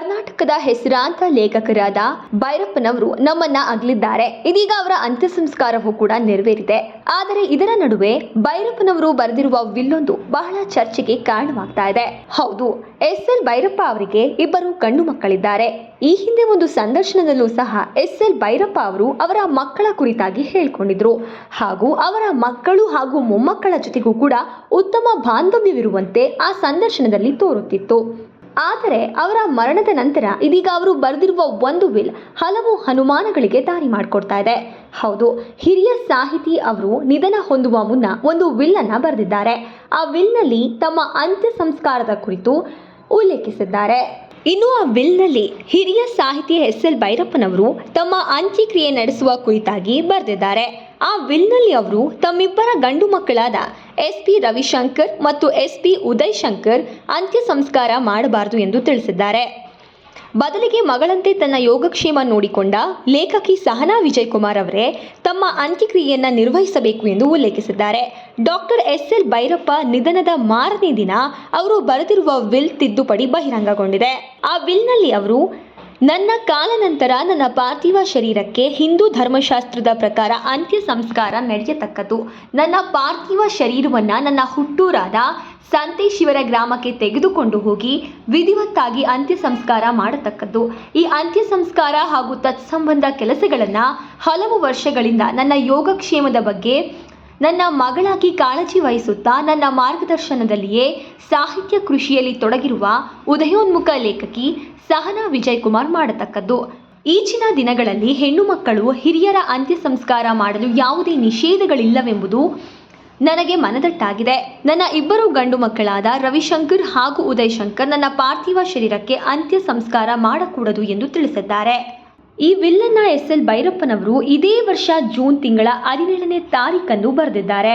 ಕರ್ನಾಟಕದ ಹೆಸರಾಂತ ಲೇಖಕರಾದ ಭೈರಪ್ಪನವರು ನಮ್ಮನ್ನ ಅಗಲಿದ್ದಾರೆ. ಇದೀಗ ಅವರ ಅಂತ್ಯ ಸಂಸ್ಕಾರವೂ ಕೂಡ ನೆರವೇರಿದೆ. ಆದರೆ ಇದರ ನಡುವೆ ಭೈರಪ್ಪನವರು ಬರೆದಿರುವ ವಿಲ್ಲೊಂದು ಬಹಳ ಚರ್ಚೆಗೆ ಕಾರಣವಾಗ್ತಾ ಇದೆ. ಹೌದು, ಎಸ್ ಎಲ್ ಭೈರಪ್ಪ ಅವರಿಗೆ ಇಬ್ಬರು ಗಂಡು ಮಕ್ಕಳಿದ್ದಾರೆ. ಈ ಹಿಂದೆ ಒಂದು ಸಂದರ್ಶನದಲ್ಲೂ ಸಹ ಎಸ್ ಎಲ್ ಭೈರಪ್ಪ ಅವರು ಅವರ ಮಕ್ಕಳ ಕುರಿತಾಗಿ ಹೇಳಿಕೊಂಡಿದ್ರು. ಹಾಗೂ ಅವರ ಮಕ್ಕಳು ಹಾಗೂ ಮೊಮ್ಮಕ್ಕಳ ಜೊತೆಗೂ ಕೂಡ ಉತ್ತಮ ಬಾಂಧವ್ಯವಿರುವಂತೆ ಆ ಸಂದರ್ಶನದಲ್ಲಿ ತೋರುತ್ತಿತ್ತು. ಆದರೆ ಅವರ ಮರಣದ ನಂತರ ಇದೀಗ ಅವರು ಬರೆದಿರುವ ಒಂದು ವಿಲ್ ಹಲವು ಅನುಮಾನಗಳಿಗೆ ದಾರಿ ಮಾಡಿಕೊಡ್ತಾ ಇದೆ. ಹೌದು, ಹಿರಿಯ ಸಾಹಿತಿ ಅವರು ನಿಧನ ಹೊಂದುವ ಮುನ್ನ ಒಂದು ವಿಲ್ ಅನ್ನ ಬರೆದಿದ್ದಾರೆ. ಆ ವಿಲ್ನಲ್ಲಿ ತಮ್ಮ ಅಂತ್ಯ ಸಂಸ್ಕಾರದ ಕುರಿತು ಉಲ್ಲೇಖಿಸಿದ್ದಾರೆ. ಇನ್ನು ಆ ವಿಲ್ನಲ್ಲಿ ಹಿರಿಯ ಸಾಹಿತಿ ಎಸ್ ಎಲ್ ಭೈರಪ್ಪನವರು ತಮ್ಮ ಅಂತ್ಯಕ್ರಿಯೆ ನಡೆಸುವ ಕುರಿತಾಗಿ ಬರೆದಿದ್ದಾರೆ. ಆ ವಿಲ್ನಲ್ಲಿ ಅವರು ತಮ್ಮಿಬ್ಬರ ಗಂಡು ಮಕ್ಕಳಾದ ಎಸ್ ಪಿ ರವಿಶಂಕರ್ ಮತ್ತು ಎಸ್ ಪಿ ಉದಯ್ ಶಂಕರ್ ಅಂತ್ಯ ಸಂಸ್ಕಾರ ಮಾಡಬಾರದು ಎಂದು ತಿಳಿಸಿದ್ದಾರೆ. ಬದಲಿಗೆ ಮಗಳಂತೆ ತನ್ನ ಯೋಗಕ್ಷೇಮ ನೋಡಿಕೊಂಡ ಲೇಖಕಿ ಸಹನಾ ವಿಜಯ್ ಕುಮಾರ್ ಅವರೇ ತಮ್ಮ ಅಂತ್ಯಕ್ರಿಯೆಯನ್ನು ನಿರ್ವಹಿಸಬೇಕು ಎಂದು ಉಲ್ಲೇಖಿಸಿದ್ದಾರೆ. ಡಾಕ್ಟರ್ ಎಸ್ ಎಲ್ ಭೈರಪ್ಪ ನಿಧನದ ಮಾರನೇ ದಿನ ಅವರು ಬರೆದಿರುವ ವಿಲ್ ತಿದ್ದುಪಡಿ ಬಹಿರಂಗಗೊಂಡಿದೆ. ಆ ವಿಲ್ನಲ್ಲಿ ಅವರು ನನ್ನ ಕಾಲಾನಂತರ ನನ್ನ ಪಾರ್ಥಿವ ಶರೀರಕ್ಕೆ ಹಿಂದೂ ಧರ್ಮಶಾಸ್ತ್ರದ ಪ್ರಕಾರ ಅಂತ್ಯ ಸಂಸ್ಕಾರ ನಡೆಯತಕ್ಕದ್ದು. ನನ್ನ ಪಾರ್ಥಿವ ಶರೀರವನ್ನು ನನ್ನ ಹುಟ್ಟೂರಾದ ಸಂತೇಶಿವರ ಗ್ರಾಮಕ್ಕೆ ತೆಗೆದುಕೊಂಡು ಹೋಗಿ ವಿಧಿವತ್ತಾಗಿ ಅಂತ್ಯ ಸಂಸ್ಕಾರ ಮಾಡತಕ್ಕದ್ದು. ಈ ಅಂತ್ಯ ಸಂಸ್ಕಾರ ಹಾಗೂ ತತ್ಸಂಬಂಧ ಕೆಲಸಗಳನ್ನು ಹಲವು ವರ್ಷಗಳಿಂದ ನನ್ನ ಯೋಗಕ್ಷೇಮದ ಬಗ್ಗೆ ನನ್ನ ಮಗಳಾಗಿ ಕಾಳಜಿ ವಹಿಸುತ್ತಾ ನನ್ನ ಮಾರ್ಗದರ್ಶನದಲ್ಲಿಯೇ ಸಾಹಿತ್ಯ ಕೃಷಿಯಲ್ಲಿ ತೊಡಗಿರುವ ಉದಯೋನ್ಮುಖ ಲೇಖಕಿ ಸಹನಾ ವಿಜಯ್ ಕುಮಾರ್ ಮಾಡತಕ್ಕದ್ದು. ಈಚಿನ ದಿನಗಳಲ್ಲಿ ಹೆಣ್ಣು ಮಕ್ಕಳು ಹಿರಿಯರ ಅಂತ್ಯ ಸಂಸ್ಕಾರ ಮಾಡಲು ಯಾವುದೇ ನಿಷೇಧಗಳಿಲ್ಲವೆಂಬುದು ನನಗೆ ಮನದಟ್ಟಾಗಿದೆ. ನನ್ನ ಇಬ್ಬರು ಗಂಡು ಮಕ್ಕಳಾದ ರವಿಶಂಕರ್ ಹಾಗೂ ಉದಯ್ ಶಂಕರ್ ನನ್ನ ಪಾರ್ಥಿವ ಶರೀರಕ್ಕೆ ಅಂತ್ಯ ಸಂಸ್ಕಾರ ಮಾಡಕೂಡದು ಎಂದು ತಿಳಿಸಿದ್ದಾರೆ. ಈ ವಿಲ್ಲನ್ನ ಎಸ್ ಎಲ್ ಭೈರಪ್ಪನವರು ಇದೇ ವರ್ಷ ಜೂನ್ ತಿಂಗಳ ಹದಿನೇಳನೇ ತಾರೀಕನ್ನು ಬರೆದಿದ್ದಾರೆ.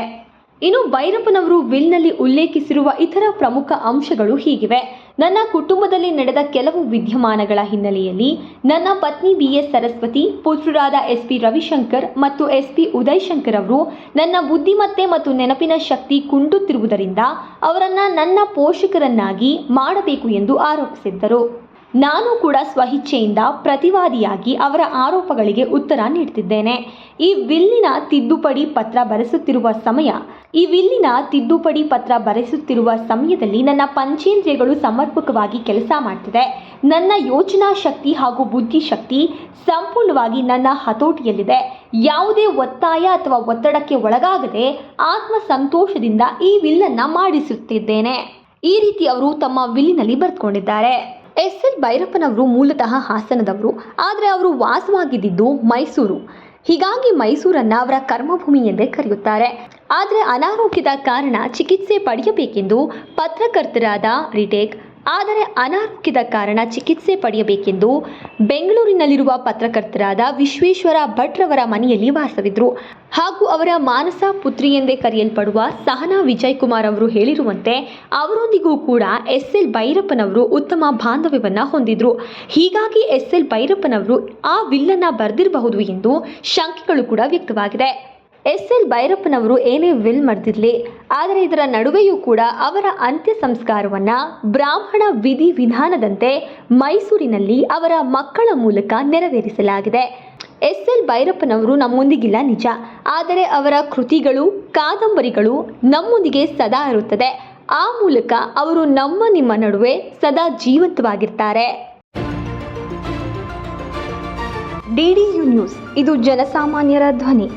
ಇನ್ನು ಭೈರಪ್ಪನವರು ವಿಲ್ನಲ್ಲಿ ಉಲ್ಲೇಖಿಸಿರುವ ಇತರ ಪ್ರಮುಖ ಅಂಶಗಳು ಹೀಗಿವೆ. ನನ್ನ ಕುಟುಂಬದಲ್ಲಿ ನಡೆದ ಕೆಲವು ವಿದ್ಯಮಾನಗಳ ಹಿನ್ನೆಲೆಯಲ್ಲಿ ನನ್ನ ಪತ್ನಿ ಬಿ ಎಸ್ ಸರಸ್ವತಿ, ಪುತ್ರರಾದ ಎಸ್ ಪಿ ರವಿಶಂಕರ್ ಮತ್ತು ಎಸ್ ಪಿ ಉದಯ್ ಶಂಕರ್ ಅವರು ನನ್ನ ಬುದ್ಧಿಮತ್ತೆ ಮತ್ತು ನೆನಪಿನ ಶಕ್ತಿ ಕುಂಟುತ್ತಿರುವುದರಿಂದ ಅವರನ್ನು ನನ್ನ ಪೋಷಕರನ್ನಾಗಿ ಮಾಡಬೇಕು ಎಂದು ಆರೋಪಿಸಿದ್ದರು. ನಾನು ಕೂಡ ಸ್ವಇಚ್ಛೆಯಿಂದ ಪ್ರತಿವಾದಿಯಾಗಿ ಅವರ ಆರೋಪಗಳಿಗೆ ಉತ್ತರ ನೀಡುತ್ತಿದ್ದೇನೆ ಈ ವಿಲ್ಲಿನ ತಿದ್ದುಪಡಿ ಪತ್ರ ಬರೆಸುತ್ತಿರುವ ಸಮಯ, ಈ ವಿಲ್ಲಿನ ತಿದ್ದುಪಡಿ ಪತ್ರ ಬರೆಸುತ್ತಿರುವ ಸಮಯದಲ್ಲಿ ನನ್ನ ಪಂಚೇಂದ್ರಿಯಗಳು ಸಮರ್ಪಕವಾಗಿ ಕೆಲಸ ಮಾಡ್ತಿದೆ. ನನ್ನ ಯೋಚನಾ ಶಕ್ತಿ ಹಾಗೂ ಬುದ್ಧಿಶಕ್ತಿ ಸಂಪೂರ್ಣವಾಗಿ ನನ್ನ ಹತೋಟಿಯಲ್ಲಿದೆ. ಯಾವುದೇ ಒತ್ತಾಯ ಅಥವಾ ಒತ್ತಡಕ್ಕೆ ಒಳಗಾಗದೆ ಆತ್ಮ ಸಂತೋಷದಿಂದ ಈ ವಿಲ್ಲನ್ನು ಮಾಡಿಸುತ್ತಿದ್ದೇನೆ. ಈ ರೀತಿ ಅವರು ತಮ್ಮ ವಿಲ್ಲಿನಲ್ಲಿ ಬರೆದುಕೊಂಡಿದ್ದಾರೆ ಎಸ್ ಎಲ್ ಭೈರಪ್ಪನವರು ಮೂಲತಃ ಹಾಸನದವರು, ಆದರೆ ಅವರು ವಾಸವಾಗಿದ್ದಿದ್ದು ಮೈಸೂರು. ಹೀಗಾಗಿ ಮೈಸೂರನ್ನು ಅವರ ಕರ್ಮಭೂಮಿ ಎಂದೇ ಕರೆಯುತ್ತಾರೆ. ಆದರೆ ಅನಾರೋಗ್ಯದ ಕಾರಣ ಚಿಕಿತ್ಸೆ ಪಡೆಯಬೇಕೆಂದು ಪತ್ರಕರ್ತರಾದ ರಿಟೇಕ್ ಆದರೆ ಅನಾರೋಗ್ಯದ ಕಾರಣ ಚಿಕಿತ್ಸೆ ಪಡೆಯಬೇಕೆಂದು ಬೆಂಗಳೂರಿನಲ್ಲಿರುವ ಪತ್ರಕರ್ತರಾದ ವಿಶ್ವೇಶ್ವರ ಭಟ್ರವರ ಮನೆಯಲ್ಲಿ ವಾಸವಿದ್ರು. ಹಾಗೂ ಅವರ ಮಾನಸ ಪುತ್ರಿ ಎಂದೇ ಕರೆಯಲ್ಪಡುವ ಸಹನಾ ವಿಜಯ್ ಕುಮಾರ್ ಅವರು ಹೇಳಿರುವಂತೆ ಅವರೊಂದಿಗೂ ಕೂಡ ಎಸ್ ಎಲ್ ಭೈರಪ್ಪನವರು ಉತ್ತಮ ಬಾಂಧವ್ಯವನ್ನು ಹೊಂದಿದ್ರು. ಹೀಗಾಗಿ ಎಸ್ ಎಲ್ ಭೈರಪ್ಪನವರು ಆ ವಿಲ್ಲನ್ನ ಬರೆದಿರಬಹುದು ಎಂದು ಶಂಕೆಗಳು ಕೂಡ ವ್ಯಕ್ತವಾಗಿದೆ. ಎಸ್ ಎಲ್ ಭೈರಪ್ಪನವರು ಏನೇ ವಿಲ್ ಮಾಡ್ತಿರ್ಲಿ, ಆದರೆ ಇದರ ನಡುವೆಯೂ ಕೂಡ ಅವರ ಅಂತ್ಯ ಸಂಸ್ಕಾರವನ್ನು ಬ್ರಾಹ್ಮಣ ವಿಧಿ ವಿಧಾನದಂತೆ ಮೈಸೂರಿನಲ್ಲಿ ಅವರ ಮಕ್ಕಳ ಮೂಲಕ ನೆರವೇರಿಸಲಾಗಿದೆ. ಎಸ್ ಎಲ್ ಭೈರಪ್ಪನವರು ನಮ್ಮೊಂದಿಗಿಲ್ಲ ನಿಜ, ಆದರೆ ಅವರ ಕೃತಿಗಳು, ಕಾದಂಬರಿಗಳು ನಮ್ಮೊಂದಿಗೆ ಸದಾ ಇರುತ್ತದೆ. ಆ ಮೂಲಕ ಅವರು ನಮ್ಮ ನಿಮ್ಮ ನಡುವೆ ಸದಾ ಜೀವಂತವಾಗಿರ್ತಾರೆ. ಡಿ ಡಿ ಯು ನ್ಯೂಸ್, ಇದು ಜನಸಾಮಾನ್ಯರ ಧ್ವನಿ.